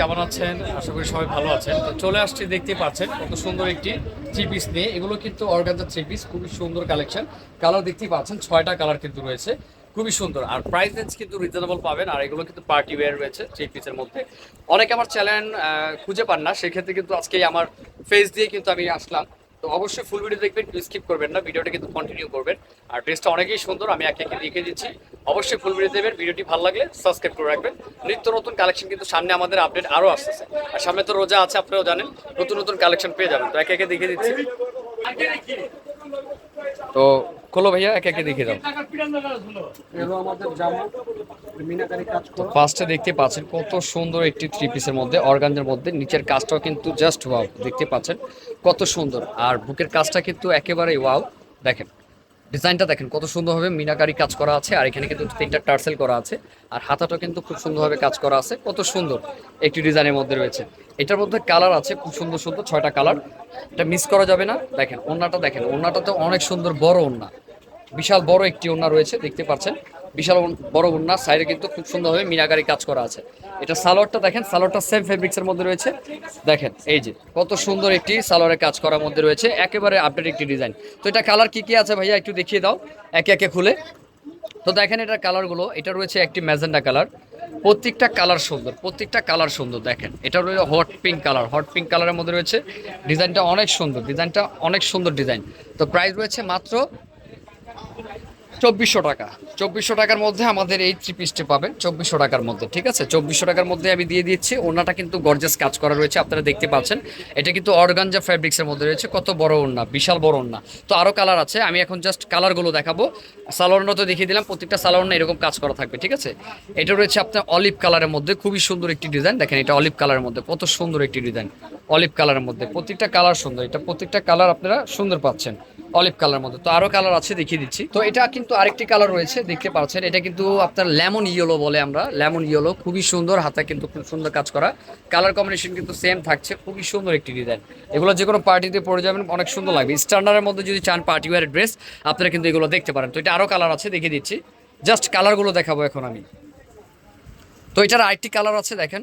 কেমন আছেন? আশা করি সবাই ভালো আছেন। চলে আসছি দেখতে পাচ্ছেন কত সুন্দর একটি থ্রি পিস নিয়ে। এগুলো কিন্তু অর্গানজার থ্রি পিস খুবই সুন্দর কালেকশন কালার দেখতেই পাচ্ছেন, ছয়টা কালার কিন্তু রয়েছে। খুবই সুন্দর। আর প্রাইস রেঞ্জ কিন্তু রিজনেবল পাবেন, আর এগুলো কিন্তু পার্টি ওয়্যার রয়েছে থ্রি পিসের মধ্যে। অনেকে আমার চ্যানেল খুঁজে পান না, সেক্ষেত্রে কিন্তু আজকে আমার ফেস দিয়ে কিন্তু আমি আসলাম। তো অবশ্যই ফুল ভিডিও দেখবেন স্কিপ করবেন না ভিডিওটা কিন্তু কন্টিনিউ করবেন। আর ড্রেসটা অনেকেই সুন্দর, আমি একে একে লিখে দিচ্ছি। অবশ্যই ফুল ভিডিও দেবেন ভিডিওটি ভালো লাগলে সাবস্ক্রাইব করে রাখবেন। নিত্য নতুন কালেকশন কিন্তু সামনে আমাদের আপডেট আরও আসতেছে। আর সামনে তো রোজা আছে, আপনারাও জানেন, নতুন নতুন কালেকশন পেয়ে যাবেন। তো একে একে দেখে দিচ্ছি। তো খোলো ভাইয়া একে একে দেখে দাও। ফার্স্টে দেখতে পাচ্ছেন কত সুন্দর একটি থ্রি পিসের মধ্যে অর্গানজের মধ্যে। নিচের কাজটাও কিন্তু জাস্ট ওয়াও দেখতে পাচ্ছেন কত সুন্দর। আর বুকের কাজটা কিন্তু একেবারেই ওয়াও দেখেন। ডিজাইনটা দেখেন, কত সুন্দরভাবে মিনাকারি কাজ করা আছে, আর এখানে কিন্তু তিনটা টার্সেল করা আছে, আর হাতাটা কিন্তু খুব সুন্দরভাবে কাজ করা আছে, কত সুন্দর একটি ডিজাইনের মধ্যে রয়েছে। এটার মধ্যে কালার আছে, খুব সুন্দর সুন্দর ছয়টা কালার, এটা মিস করা যাবে না। দেখেন ওনাটা দেখেন ওনাটা তো অনেক সুন্দর বড় ওনা বিশাল বড় একটি ওনা রয়েছে, দেখতে পাচ্ছেন। বিশাল বড় ওন্না সাইডে কিন্তু খুব সুন্দরভাবে মিনাকারি কাজ করা আছে। এটা সালোয়ারটা দেখেন, সালোয়ারটা সেম ফেব্রিক্সের মধ্যে রয়েছে। দেখেন, এই যে, কত সুন্দর একটি সালোয়ারের কাজ করার মধ্যে রয়েছে, একেবারে আপডেট একটি ডিজাইন তো এটা কালার কি কি আছে ভাইয়া, একটু দেখিয়ে দাও, একে একে খুলে। তো দেখেন এটার কালারগুলো এটা রয়েছে একটি ম্যাজেন্ডা কালার প্রত্যেকটা কালার সুন্দর, প্রত্যেকটা কালার সুন্দর, দেখেন। এটা রয়েছে hot pink colour hot pink কালারের মধ্যে রয়েছে। ডিজাইনটা অনেক সুন্দর ডিজাইনটা অনেক সুন্দর ডিজাইন তো প্রাইস রয়েছে মাত্র চব্বিশশো টাকা। চব্বিশশো টাকার মধ্যে আমাদের এই থ্রি পিসটি পাবেন। চব্বিশশো টাকার মধ্যে, ঠিক আছে? চব্বিশশো টাকার মধ্যে আমি দিয়ে দিচ্ছি। ওনাটা কিন্তু গর্জাস কাজ করা রয়েছে, আপনারা দেখতে পাচ্ছেন। এটা কিন্তু অর্গানজা ফ্যাব্রিক্সের মধ্যে রয়েছে। কত বড় ওড়না, বিশাল বড় ওড়না। তো আরও কালার আছে, আমি এখন জাস্ট কালারগুলো দেখাবো। সালোয়ারটা তো দেখিয়ে দিলাম, প্রত্যেকটা সালোয়ারনা এরকম কাজ করা থাকবে, ঠিক আছে? এটা রয়েছে আপনার অলিভ কালারের মধ্যে, খুবই সুন্দর একটি ডিজাইন দেখেন, এটা অলিভ কালারের মধ্যে, কত সুন্দর একটি ডিজাইন অলিভ কালারের মধ্যে, প্রত্যেকটা কালার সুন্দর। এটা প্রত্যেকটা কালার আপনারা সুন্দর পাচ্ছেন। অলিভ কালার মধ্যে। তো আরও কালার আছে, দেখিয়ে দিচ্ছি। তো এটা কিন্তু আরেকটি কালার রয়েছে, দেখতে পাচ্ছেন। এটা কিন্তু আপনার লেমন ইয়েলো বলে আমরা। লেমন ইয়েলো, খুবই সুন্দর, হাতে কিন্তু খুব সুন্দর কাজ করা। কালার কম্বিনেশন কিন্তু সেম থাকছে, খুবই সুন্দর একটি ডিজাইন। এগুলো যে কোনো পার্টিতে পরে যাবেন, অনেক সুন্দর লাগবে। স্ট্যান্ডার্ডের মধ্যে যদি চান পার্টি ওয়ার ড্রেস, আপনারা কিন্তু এগুলো দেখতে পারেন। তো এটা আরও কালার আছে, দেখিয়ে দিচ্ছি। জাস্ট কালারগুলো দেখাবো এখন আমি। তো এটার আরেকটি কালার আছে, দেখেন।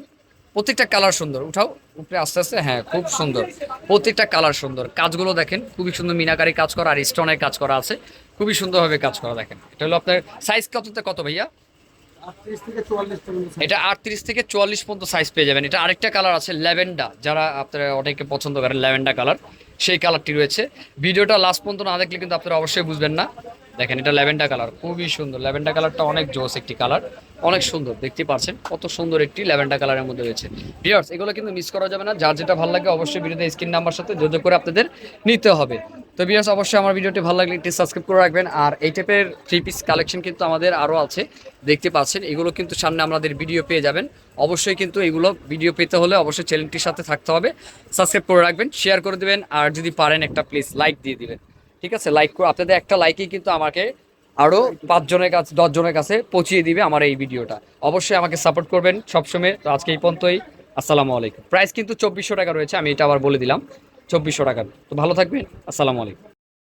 প্রত্যেকটা কালার সুন্দর। উঠাও, উপরে আস্তে আস্তে হ্যাঁ খুব সুন্দর। প্রত্যেকটা কালার সুন্দর। কাজগুলো দেখেন, খুবই সুন্দর মিনাকারি কাজ করা আর স্টোনের কাজ করা আছে। খুবই সুন্দরভাবে কাজ করা দেখেন। এটা হলো আপনার সাইজ কততে কত ভাইয়া? এটা আটত্রিশ থেকে চুয়াল্লিশ পর্যন্ত সাইজ পেয়ে যাবেন। এটা আরেকটা কালার আছে, ল্যাভেন্ডা। যারা আপনারা অনেকে পছন্দ করেন ল্যাভেন্ডা কালার, সেই কালারটি রয়েছে। ভিডিওটা লাস্ট পর্যন্ত না দেখলে কিন্তু আপনারা অবশ্যই বুঝবেন না। দেখেন, এটা ল্যাভেন্ডা কালার, খুবই সুন্দর। ল্যাভেন্ডা কালারটা অনেক জোস একটি কালার। অনেক সুন্দর, দেখতে পাচ্ছেন কত সুন্দর একটি ল্যাভেন্ডা কালারের মধ্যে রয়েছে। ভিউয়ার্স, এগুলো কিন্তু মিস করা যাবে না, যার যেটা ভালো লাগে অবশ্যই ভিডিওতে স্ক্রিন নাম্বার সাথে যোগাযোগ করে আপনাদের নিতে হবে। তো ভিউয়ার্স, অবশ্যই আমার ভিডিওটি ভালো লাগলে একটি সাবস্ক্রাইব করে রাখবেন, আর এই টাইপের থ্রি পিস কালেকশন কিন্তু আমাদের আরও আছে, দেখতে পাচ্ছেন। এগুলো কিন্তু সামনে আমাদের ভিডিও পেয়ে যাবেন। অবশ্যই কিন্তু এগুলো ভিডিও পেতে হলে অবশ্যই চ্যানেলটির সাথে থাকতে হবে। সাবস্ক্রাইব করে রাখবেন শেয়ার করে দেবেন, আর যদি পারেন একটা প্লিজ লাইক দিয়ে দিবেন। ঠিক আছে? লাইক করে আপনাদের একটা লাইকেই কিন্তু আমাকে আরও পাঁচজনের কাছে দশজনের কাছে পৌঁছিয়ে দিবে আমার এই ভিডিওটা। অবশ্যই আমাকে সাপোর্ট করবেন সবসময়। তো আজকে এই পর্যন্তই। আসসালামু আলাইকুম। প্রাইস কিন্তু চব্বিশশো টাকা রয়েছে, আমি এটা আবার বলে দিলাম। চব্বিশশো টাকার তো ভালো থাকবেন। আসসালামু আলাইকুম।